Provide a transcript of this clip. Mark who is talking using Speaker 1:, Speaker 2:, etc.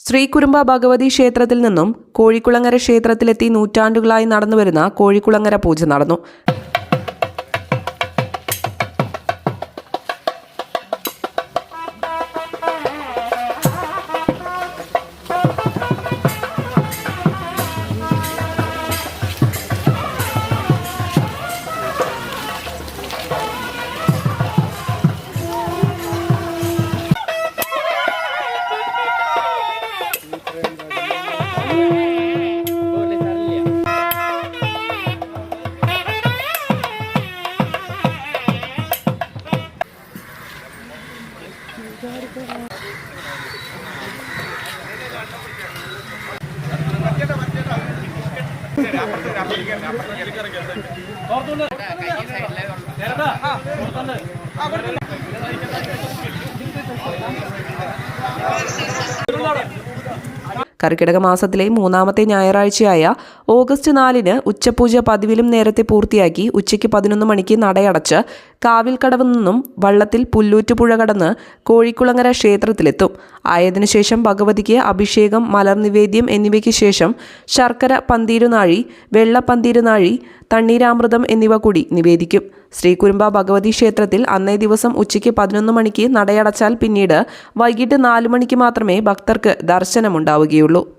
Speaker 1: ശ്രീകുരുമ്പ ഭഗവതി ക്ഷേത്രത്തിൽ നിന്നും കോഴിക്കുളങ്ങര ക്ഷേത്രത്തിലെത്തി നൂറ്റാണ്ടുകളായി നടന്നുവരുന്ന കോഴിക്കുളങ്ങര പൂജ നടന്നു. കർക്കിടക മാസത്തിലെ മൂന്നാമത്തെ ഞായറാഴ്ചയായ ഓഗസ്റ്റ് നാലിന് ഉച്ചപൂജ പതിവിലും നേരത്തെ പൂർത്തിയാക്കി ഉച്ചയ്ക്ക് പതിനൊന്ന് മണിക്ക് നടയടച്ച് കാവിൽക്കടവ് നിന്നും വള്ളത്തിൽ പുല്ലൂറ്റുപുഴ കടന്ന് കോഴിക്കുളങ്ങര ക്ഷേത്രത്തിലെത്തും. ആയതിനുശേഷം ഭഗവതിക്ക് അഭിഷേകം മലർനിവേദ്യം എന്നിവയ്ക്ക് ശേഷം ശർക്കര പന്തീരുനാഴി വെള്ള പന്തീരുനാഴി തണ്ണീരാമൃതം എന്നിവ കൂടി നിവേദിക്കും. ശ്രീകുരുമ്പ ഭഗവതി ക്ഷേത്രത്തിൽ അന്നേ ദിവസം ഉച്ചയ്ക്ക് പതിനൊന്ന് മണിക്ക് നടയടച്ചാൽ പിന്നീട് വൈകിട്ട് നാലു മണിക്ക് മാത്രമേ ഭക്തർക്ക് ദർശനമുണ്ടാവുകയുള്ളൂ.